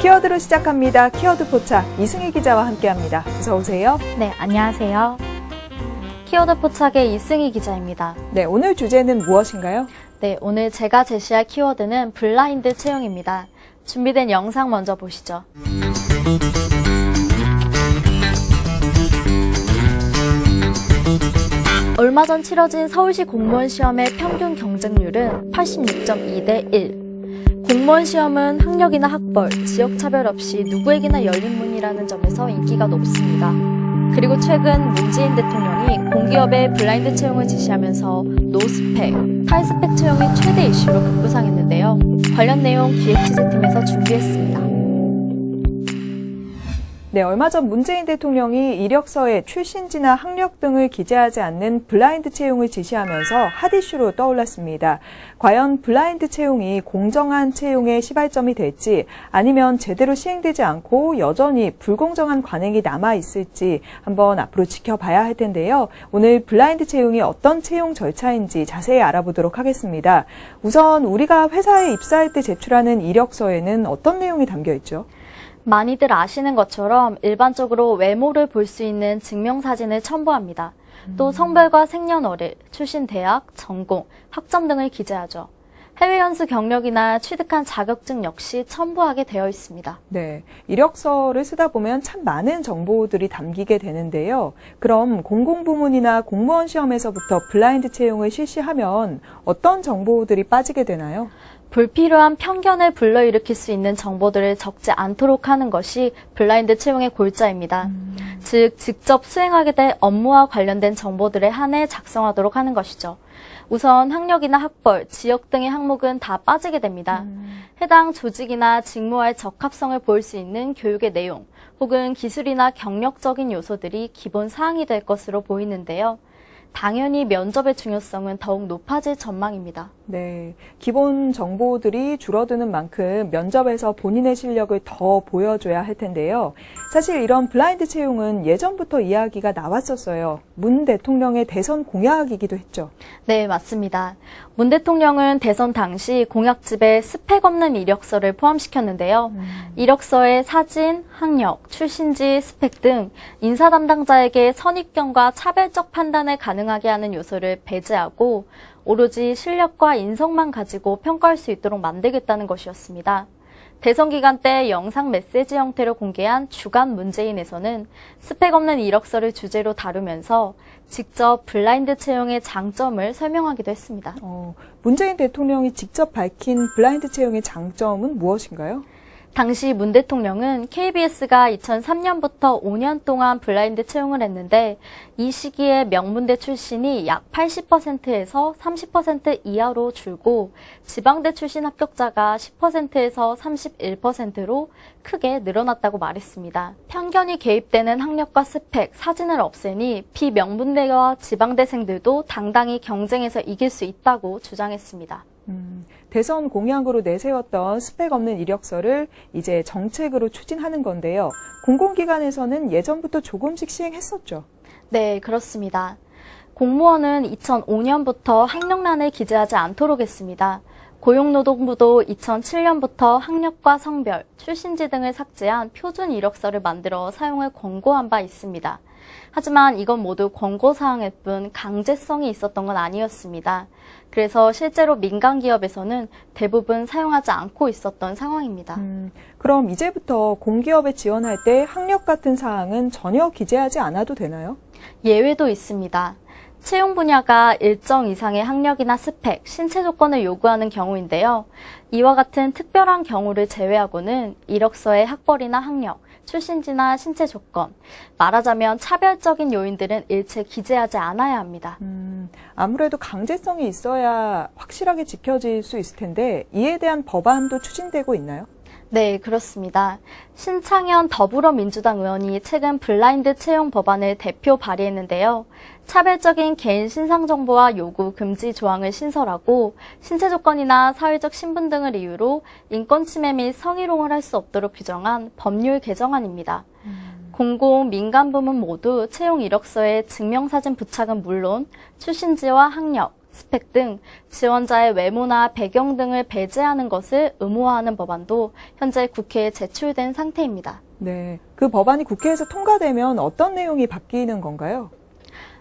키워드로 시작합니다. 키워드 포착 이승희 기자와 함께합니다. 어서 오세요. 네, 안녕하세요. 키워드 포착의 이승희 기자입니다. 네, 오늘 주제는 무엇인가요? 네, 오늘 제가 제시할 키워드는 블라인드 채용입니다. 준비된 영상 먼저 보시죠. 얼마 전 치러진 서울시 공무원 시험의 평균 경쟁률은 86.2대 1. 공무원 시험은 학력이나 학벌, 지역 차별 없이 누구에게나 열린 문이라는 점에서 인기가 높습니다. 그리고 최근 문재인 대통령이 공기업의 블라인드 채용을 지시하면서 노스펙, 탈스펙 채용이 최대 이슈로 급부상했는데요. 관련 내용 기획 취재팀에서 준비했습니다. 네, 얼마 전 문재인 대통령이 이력서에 출신지나 학력 등을 기재하지 않는 블라인드 채용을 지시하면서 핫 이슈로 떠올랐습니다. 과연 블라인드 채용이 공정한 채용의 시발점이 될지 아니면 제대로 시행되지 않고 여전히 불공정한 관행이 남아 있을지 한번 앞으로 지켜봐야 할 텐데요. 오늘 블라인드 채용이 어떤 채용 절차인지 자세히 알아보도록 하겠습니다. 우선 우리가 회사에 입사할 때 제출하는 이력서에는 어떤 내용이 담겨 있죠? 많이들 아시는 것처럼 일반적으로 외모를 볼 수 있는 증명사진을 첨부합니다. 또 성별과 생년월일, 출신 대학, 전공, 학점 등을 기재하죠. 해외 연수 경력이나 취득한 자격증 역시 첨부하게 되어 있습니다. 네, 이력서를 쓰다 보면 참 많은 정보들이 담기게 되는데요. 그럼 공공부문이나 공무원 시험에서부터 블라인드 채용을 실시하면 어떤 정보들이 빠지게 되나요? 불필요한 편견을 불러일으킬 수 있는 정보들을 적지 않도록 하는 것이 블라인드 채용의 골자입니다. 즉, 직접 수행하게 될 업무와 관련된 정보들에 한해 작성하도록 하는 것이죠. 우선 학력이나 학벌, 지역 등의 항목은 다 빠지게 됩니다. 해당 조직이나 직무와의 적합성을 보일 수 있는 교육의 내용, 혹은 기술이나 경력적인 요소들이 기본 사항이 될 것으로 보이는데요. 당연히 면접의 중요성은 더욱 높아질 전망입니다. 네, 기본 정보들이 줄어드는 만큼 면접에서 본인의 실력을 더 보여줘야 할 텐데요. 사실 이런 블라인드 채용은 예전부터 이야기가 나왔었어요. 문 대통령의 대선 공약이기도 했죠. 네, 맞습니다. 문 대통령은 대선 당시 공약집에 스펙 없는 이력서를 포함시켰는데요. 이력서에 사진, 학력, 출신지, 스펙 등 인사 담당자에게 선입견과 차별적 판단을 가능하게 하는 요소를 배제하고 오로지 실력과 인성만 가지고 평가할 수 있도록 만들겠다는 것이었습니다. 대선 기간 때 영상 메시지 형태로 공개한 주간 문재인에서는 스펙 없는 이력서를 주제로 다루면서 직접 블라인드 채용의 장점을 설명하기 했습니다. 어, 문재인 대통령이 직접 밝힌 블라인드 채용의 장점은 무엇인가요? 당시 문 대통령은 KBS가 2003년부터 5년 동안 블라인드 채용을 했는데 이 시기에 명문대 출신이 약 80%에서 30% 이하로 줄고 지방대 출신 합격자가 10%에서 31%로 크게 늘어났다고 말했습니다. 편견이 개입되는 학력과 스펙, 사진을 없애니 비명문대와 지방대생들도 당당히 경쟁에서 이길 수 있다고 주장했습니다. 음, 대선 공약으로 내세웠던 스펙 없는 이력서를 이제 정책으로 추진하는 건데요. 공공기관에서는 예전부터 조금씩 시행했었죠. 네, 그렇습니다. 공무원은 2005년부터 학력란을 기재하지 않도록 했습니다. 고용노동부도 2007년부터 학력과 성별, 출신지 등을 삭제한 표준 이력서를 만들어 사용을 권고한 바 있습니다. 하지만 이건 모두 권고사항일 뿐 강제성이 있었던 건 아니었습니다. 그래서 실제로 민간 기업에서는 대부분 사용하지 않고 있었던 상황입니다. 음, 그럼 이제부터 공기업에 지원할 때 학력 같은 사항은 전혀 기재하지 않아도 되나요? 예외도 있습니다. 채용 분야가 일정 이상의 학력이나 스펙, 신체 조건을 요구하는 경우인데요. 이와 같은 특별한 경우를 제외하고는 이력서의 학벌이나 학력, 출신지나 신체 조건, 말하자면 차별적인 요인들은 일체 기재하지 않아야 합니다. 음, 아무래도 강제성이 있어야 확실하게 지켜질 수 있을 텐데 이에 대한 법안도 추진되고 있나요? 네, 그렇습니다. 신창현 더불어민주당 의원이 최근 블라인드 채용 법안을 대표 발의했는데요. 차별적인 개인 신상 정보와 요구 금지 조항을 신설하고 신체 조건이나 사회적 신분 등을 이유로 인권 침해 및 성희롱을 할 수 없도록 규정한 법률 개정안입니다. 공공, 민간 부문 모두 채용 이력서에 증명사진 부착은 물론 출신지와 학력, 스펙 등 지원자의 외모나 배경 등을 배제하는 것을 의무화하는 법안도 현재 국회에 제출된 상태입니다. 네. 그 법안이 국회에서 통과되면 어떤 내용이 바뀌는 건가요?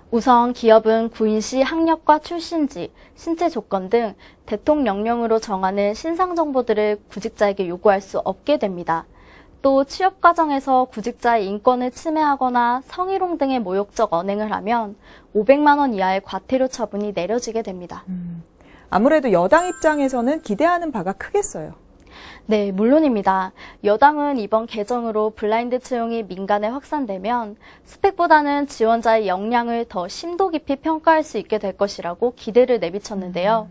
우선 기업은 구인시 학력과 출신지, 신체 조건 등 대통령령으로 정하는 신상 정보들을 구직자에게 요구할 수 없게 됩니다. 또 취업 과정에서 구직자의 인권을 침해하거나 성희롱 등의 모욕적 언행을 하면 500만 원 이하의 과태료 처분이 내려지게 됩니다. 아무래도 여당 입장에서는 기대하는 바가 크겠어요. 네, 물론입니다. 여당은 이번 개정으로 블라인드 채용이 민간에 확산되면 스펙보다는 지원자의 역량을 더 심도 깊이 평가할 수 있게 될 것이라고 기대를 내비쳤는데요.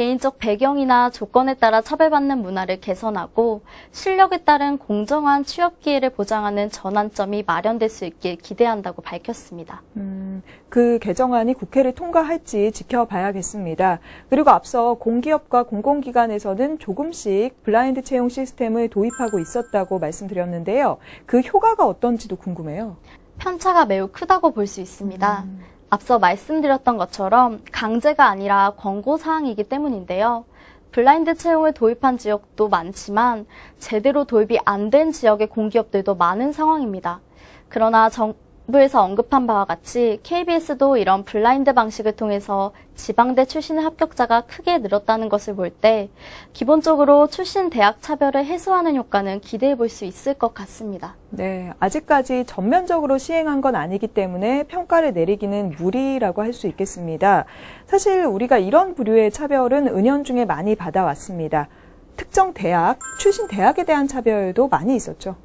개인적 배경이나 조건에 따라 차별받는 문화를 개선하고 실력에 따른 공정한 취업 기회를 보장하는 전환점이 마련될 수 있길 기대한다고 밝혔습니다. 음, 그 개정안이 국회를 통과할지 지켜봐야겠습니다. 그리고 앞서 공기업과 공공기관에서는 조금씩 블라인드 채용 시스템을 도입하고 있었다고 말씀드렸는데요. 그 효과가 어떤지도 궁금해요. 편차가 매우 크다고 볼 수 있습니다. 앞서 말씀드렸던 것처럼 강제가 아니라 권고 사항이기 때문인데요. 블라인드 채용을 도입한 지역도 많지만 제대로 도입이 안 된 지역의 공기업들도 많은 상황입니다. 그러나 정 부에서 언급한 바와 같이 KBS도 이런 블라인드 방식을 통해서 지방대 출신 합격자가 크게 늘었다는 것을 볼 때 기본적으로 출신 대학 차별을 해소하는 효과는 기대해 볼 수 있을 것 같습니다. 네, 아직까지 전면적으로 시행한 건 아니기 때문에 평가를 내리기는 무리라고 할 수 있겠습니다. 사실 우리가 이런 부류의 차별은 은연중에 많이 받아왔습니다. 특정 대학, 출신 대학에 대한 차별도 많이 있었죠.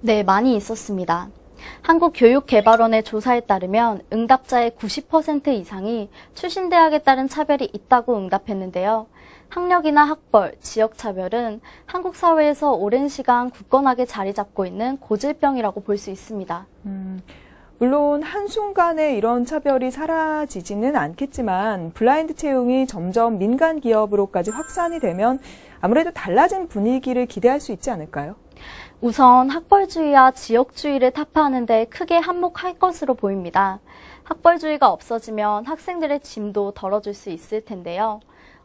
네, 많이 있었습니다. 한국교육개발원의 조사에 따르면 응답자의 90% 이상이 출신 대학에 따른 차별이 있다고 응답했는데요. 학력이나 학벌, 지역 차별은 한국 사회에서 오랜 시간 굳건하게 자리 잡고 있는 고질병이라고 볼 수 있습니다. 물론 한순간에 이런 차별이 사라지지는 않겠지만 블라인드 채용이 점점 민간 기업으로까지 확산이 되면 아무래도 달라진 분위기를 기대할 수 있지 않을까요? 우선 학벌주의와 지역주의를 타파하는 데 크게 한몫할 것으로 보입니다. 학벌주의가 없어지면 학생들의 짐도 덜어줄 수 있을 텐데요.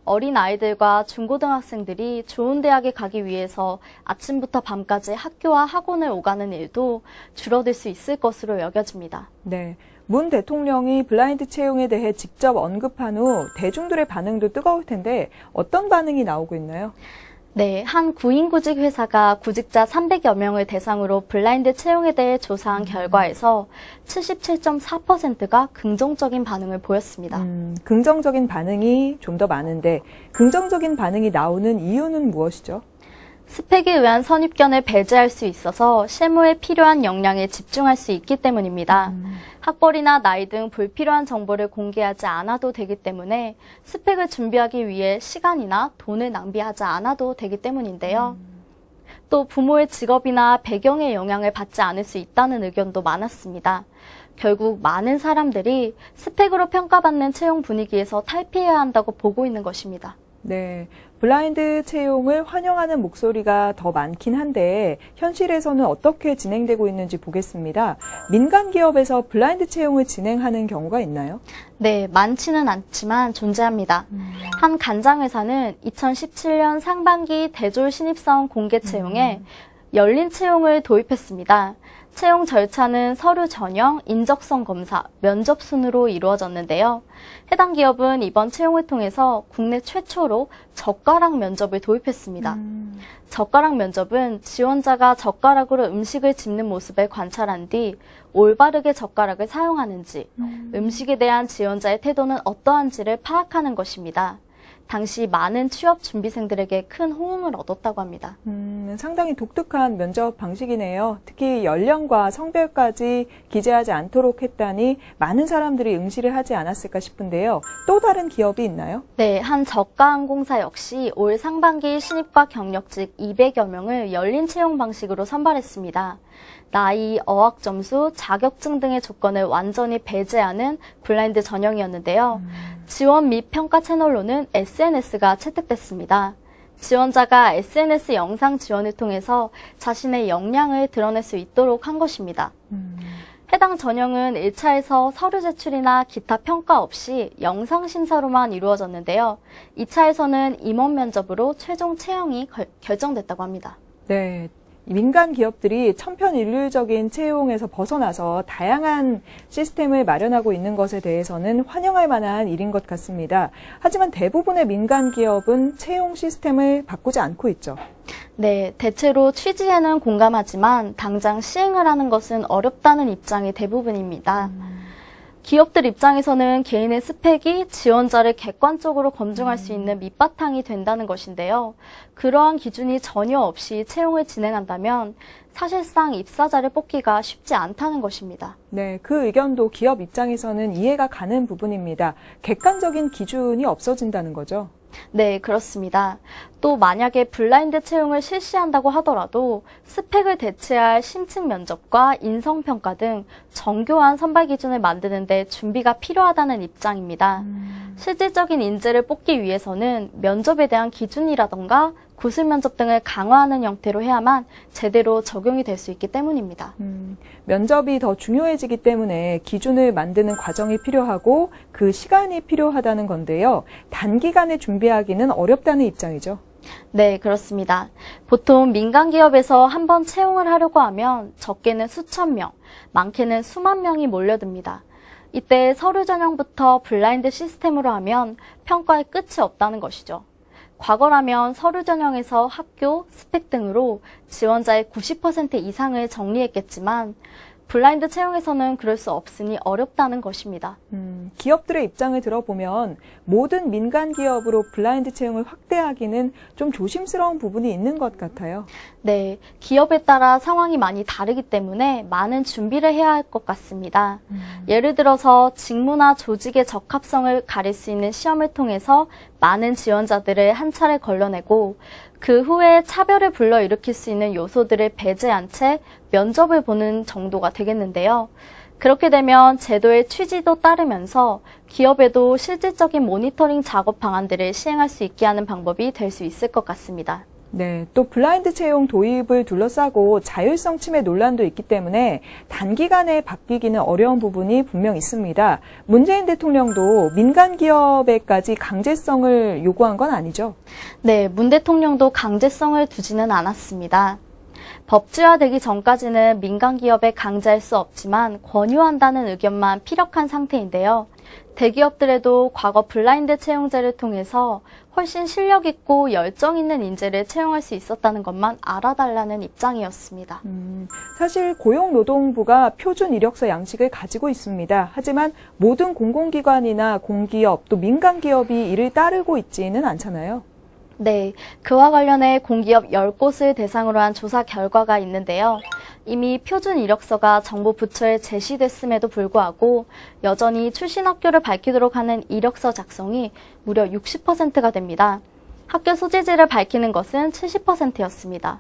어린 아이들과 중고등학생들이 좋은 대학에 가기 위해서 아침부터 밤까지 학교와 학원을 오가는 일도 줄어들 수 있을 것으로 여겨집니다. 네. 문 대통령이 블라인드 채용에 대해 직접 언급한 후 대중들의 반응도 뜨거울 텐데 어떤 반응이 나오고 있나요? 네, 한 구인구직 회사가 구직자 300여 명을 대상으로 블라인드 채용에 대해 조사한 결과에서 77.4%가 긍정적인 반응을 보였습니다. 음, 긍정적인 반응이 좀 더 많은데 긍정적인 반응이 나오는 이유는 무엇이죠? 스펙에 의한 선입견을 배제할 수 있어서 실무에 필요한 역량에 집중할 수 있기 때문입니다. 학벌이나 나이 등 불필요한 정보를 공개하지 않아도 되기 때문에 스펙을 준비하기 위해 시간이나 돈을 낭비하지 않아도 되기 때문인데요. 또 부모의 직업이나 배경의 영향을 받지 않을 수 있다는 의견도 많았습니다. 결국 많은 사람들이 스펙으로 평가받는 채용 분위기에서 탈피해야 한다고 보고 있는 것입니다. 네. 블라인드 채용을 환영하는 목소리가 더 많긴 한데 현실에서는 어떻게 진행되고 있는지 보겠습니다. 민간 기업에서 블라인드 채용을 진행하는 경우가 있나요? 네, 많지는 않지만 존재합니다. 한 간장회사는 2017년 상반기 대졸 신입사원 공개 채용에 열린 채용을 도입했습니다. 채용 절차는 서류 전형, 인적성 검사, 면접 순으로 이루어졌는데요. 해당 기업은 이번 채용을 통해서 국내 최초로 젓가락 면접을 도입했습니다. 젓가락 면접은 지원자가 젓가락으로 음식을 집는 모습을 관찰한 뒤 올바르게 젓가락을 사용하는지, 음식에 대한 지원자의 태도는 어떠한지를 파악하는 것입니다. 당시 많은 취업 준비생들에게 큰 호응을 얻었다고 합니다. 음, 상당히 독특한 면접 방식이네요. 특히 연령과 성별까지 기재하지 않도록 했다니 많은 사람들이 응시를 하지 않았을까 싶은데요. 또 다른 기업이 있나요? 네, 한 저가항공사 역시 올 상반기 신입과 경력직 200여 명을 열린 채용 방식으로 선발했습니다. 나이, 어학 점수, 자격증 등의 조건을 완전히 배제하는 블라인드 전형이었는데요. 지원 및 평가 채널로는 SNS가 채택됐습니다. 지원자가 SNS 영상 지원을 통해서 자신의 역량을 드러낼 수 있도록 한 것입니다. 해당 전형은 1차에서 서류 제출이나 기타 평가 없이 영상 심사로만 이루어졌는데요. 2차에서는 임원 면접으로 최종 채용이 걸- 결정됐다고 합니다. 네. 민간 기업들이 천편일률적인 채용에서 벗어나서 다양한 시스템을 마련하고 있는 것에 대해서는 환영할 만한 일인 것 같습니다. 하지만 대부분의 민간 기업은 채용 시스템을 바꾸지 않고 있죠. 네, 대체로 취지에는 공감하지만 당장 시행을 하는 것은 어렵다는 입장이 대부분입니다. 기업들 입장에서는 개인의 스펙이 지원자를 객관적으로 검증할 수 있는 밑바탕이 된다는 것인데요. 그러한 기준이 전혀 없이 채용을 진행한다면 사실상 입사자를 뽑기가 쉽지 않다는 것입니다. 네, 그 의견도 기업 입장에서는 이해가 가는 부분입니다. 객관적인 기준이 없어진다는 거죠. 네, 그렇습니다. 또 만약에 블라인드 채용을 실시한다고 하더라도 스펙을 대체할 심층 면접과 인성평가 등 정교한 선발 기준을 만드는데 준비가 필요하다는 입장입니다. 실질적인 인재를 뽑기 위해서는 면접에 대한 기준이라던가 구술 면접 등을 강화하는 형태로 해야만 제대로 적용이 될 수 있기 때문입니다. 음, 면접이 더 중요해지기 때문에 기준을 만드는 과정이 필요하고 그 시간이 필요하다는 건데요. 단기간에 준비하기는 어렵다는 입장이죠. 네, 그렇습니다. 보통 민간 기업에서 한 번 채용을 하려고 하면 적게는 수천 명, 많게는 수만 명이 몰려듭니다. 이때 서류 전형부터 블라인드 시스템으로 하면 평가에 끝이 없다는 것이죠. 과거라면 서류 전형에서 학교, 스펙 등으로 지원자의 90% 이상을 정리했겠지만 블라인드 채용에서는 그럴 수 없으니 어렵다는 것입니다. 음, 기업들의 입장을 들어보면 모든 민간 기업으로 블라인드 채용을 확대하기는 좀 조심스러운 부분이 있는 것 같아요. 네, 기업에 따라 상황이 많이 다르기 때문에 많은 준비를 해야 할 것 같습니다. 예를 들어서 직무나 조직의 적합성을 가릴 수 있는 시험을 통해서 많은 지원자들을 한 차례 걸러내고 그 후에 차별을 불러일으킬 수 있는 요소들을 배제한 채 면접을 보는 정도가 되겠는데요. 그렇게 되면 제도의 취지도 따르면서 기업에도 실질적인 모니터링 작업 방안들을 시행할 수 있게 하는 방법이 될 수 있을 것 같습니다. 네, 또 블라인드 채용 도입을 둘러싸고 자율성 침해 논란도 있기 때문에 단기간에 바뀌기는 어려운 부분이 분명 있습니다. 문재인 대통령도 민간 기업에까지 강제성을 요구한 건 아니죠. 네, 문 대통령도 강제성을 두지는 않았습니다. 법제화되기 전까지는 민간 기업에 강제할 수 없지만 권유한다는 의견만 피력한 상태인데요. 대기업들에도 과거 블라인드 채용제를 통해서 훨씬 실력 있고 열정 있는 인재를 채용할 수 있었다는 것만 알아달라는 입장이었습니다. 음, 사실 고용노동부가 표준 이력서 양식을 가지고 있습니다. 하지만 모든 공공기관이나 공기업 또 민간 기업이 이를 따르고 있지는 않잖아요. 네, 그와 관련해 공기업 10곳을 대상으로 한 조사 결과가 있는데요. 이미 표준 이력서가 정부 부처에 제시됐음에도 불구하고 여전히 출신 학교를 밝히도록 하는 이력서 작성이 무려 60%가 됩니다. 학교 소재지를 밝히는 것은 70%였습니다.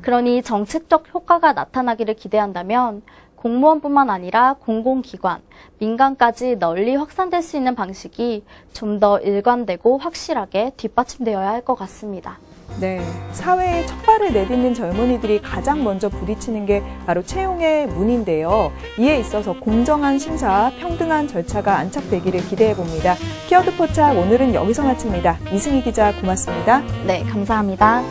그러니 정책적 효과가 나타나기를 기대한다면 공무원뿐만 아니라 공공기관, 민간까지 널리 확산될 수 있는 방식이 좀 더 일관되고 확실하게 뒷받침되어야 할 것 같습니다. 네, 사회에 첫 발을 내딛는 젊은이들이 가장 먼저 부딪히는 게 바로 채용의 문인데요. 이에 있어서 공정한 심사, 평등한 절차가 안착되기를 기대해 봅니다. 키워드 포착 오늘은 여기서 마칩니다. 이승희 기자 고맙습니다. 네, 감사합니다.